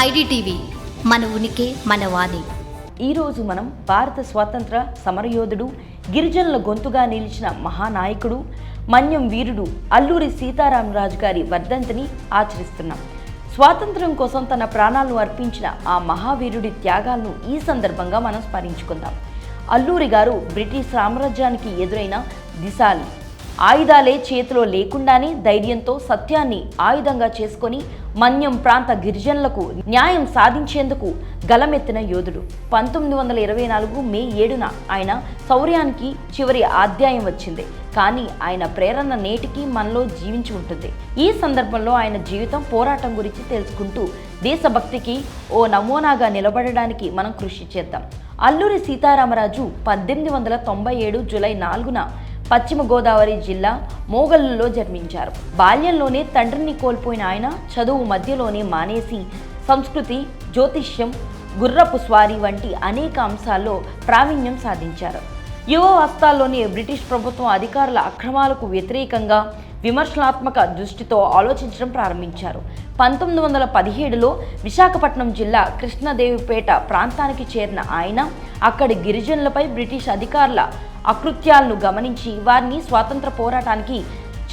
IDTV మన ఉనికి మన వాణి. ఈరోజు మనం భారత స్వాతంత్ర సమరయోధుడు గిరిజనుల గొంతుగా నిలిచిన మహానాయకుడు మన్యం వీరుడు అల్లూరి సీతారామరాజు గారి వర్ధంతిని ఆచరిస్తున్నాం. స్వాతంత్ర్యం కోసం తన ప్రాణాలను అర్పించిన ఆ మహావీరుడి త్యాగాలను ఈ సందర్భంగా మనం స్మరించుకుందాం. అల్లూరి గారు బ్రిటిష్ సామ్రాజ్యానికి ఎదురైన దిశాలి. ఆయుధాలే చేతిలో లేకుండానే ధైర్యంతో సత్యాన్ని ఆయుధంగా చేసుకొని మన్యం ప్రాంత గిరిజనులకు న్యాయం సాధించేందుకు గలమెత్తిన యోధుడు. పంతొమ్మిది వందల ఇరవై నాలుగు మే ఏడున ఆయన శౌర్యానికి చివరి ఆధ్యాయం వచ్చింది. కానీ ఆయన ప్రేరణ నేటికి మనలో జీవించి ఉంటుంది. ఈ సందర్భంలో ఆయన జీవితం పోరాటం గురించి తెలుసుకుంటూ దేశభక్తికి ఓ నమూనాగా నిలబడడానికి మనం కృషి చేద్దాం. అల్లూరి సీతారామరాజు పద్దెనిమిది వందల తొంభై ఏడు జూలై నాలుగున పశ్చిమ గోదావరి జిల్లా మోగల్లో జన్మించారు. బాల్యంలోనే తండ్రిని కోల్పోయిన ఆయన చదువు మధ్యలోనే మానేసి సంస్కృతి జ్యోతిష్యం గుర్రపు స్వారీ వంటి అనేక అంశాల్లో ప్రావీణ్యం సాధించారు. యువ వస్తాల్లోనే బ్రిటిష్ ప్రభుత్వం అధికారుల అక్రమాలకు వ్యతిరేకంగా విమర్శనాత్మక దృష్టితో ఆలోచించడం ప్రారంభించారు. పంతొమ్మిది వందల పదిహేడులో విశాఖపట్నం జిల్లా కృష్ణదేవిపేట ప్రాంతానికి చేరిన ఆయన అక్కడి గిరిజనులపై బ్రిటిష్ అధికారుల అకృత్యాలను గమనించి వారిని స్వాతంత్ర పోరాటానికి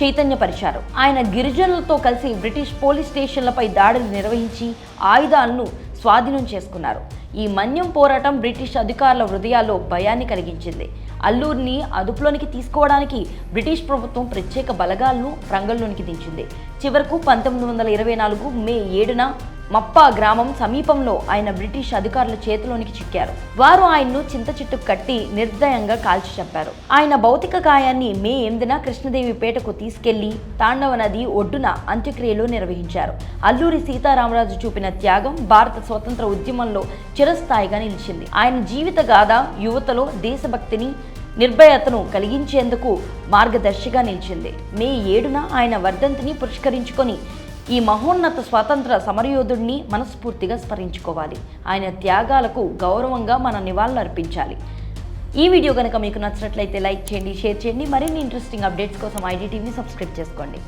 చైతన్యపరిచారు. ఆయన గిరిజనులతో కలిసి బ్రిటిష్ పోలీస్ స్టేషన్లపై దాడులు నిర్వహించి ఆయుధాలను స్వాధీనం చేసుకున్నారు. ఈ మన్యం పోరాటం బ్రిటిష్ అధికారుల హృదయాల్లో భయాన్ని కలిగించింది. అల్లూరిని అదుపులోనికి తీసుకోవడానికి బ్రిటిష్ ప్రభుత్వం ప్రత్యేక బలగాలను రంగంలోనికి దించింది. చివరకు పంతొమ్మిది వందల ఇరవై నాలుగు మే ఏడున మప్పా గ్రామం సమీపంలో ఆయన బ్రిటిష్ అధికారుల చేతిలోనికి చిక్కారు. వారు ఆయన్ను చింత చెట్టు కట్టి నిర్దయంగా కాల్చి చంపారు. ఆయన భౌతిక గాయాన్ని మే ఎనిమిదిన కృష్ణదేవిపేటకు తీసుకెళ్ళి తాండవ నది ఒడ్డున అంత్యక్రియలు నిర్వహించారు. అల్లూరి సీతారామరాజు చూపిన త్యాగం భారత స్వతంత్ర ఉద్యమంలో చిరస్థాయిగా నిలిచింది. ఆయన జీవిత గాథ యువతలో దేశభక్తిని నిర్భయతను కలిగించేందుకు మార్గదర్శిగా నిలిచింది. మే ఏడున ఆయన వర్ధంతిని పురస్కరించుకొని ఈ మహోన్నత స్వాతంత్ర సమరయోధుడిని మనస్ఫూర్తిగా స్మరించుకోవాలి. ఆయన త్యాగాలకు గౌరవంగా మన నివాళులు అర్పించాలి. ఈ వీడియో కనుక మీకు నచ్చినట్లయితే లైక్ చేయండి షేర్ చేయండి. మరిన్ని ఇంట్రెస్టింగ్ అప్డేట్స్ కోసం ఐడి టీవీని సబ్స్క్రైబ్ చేసుకోండి.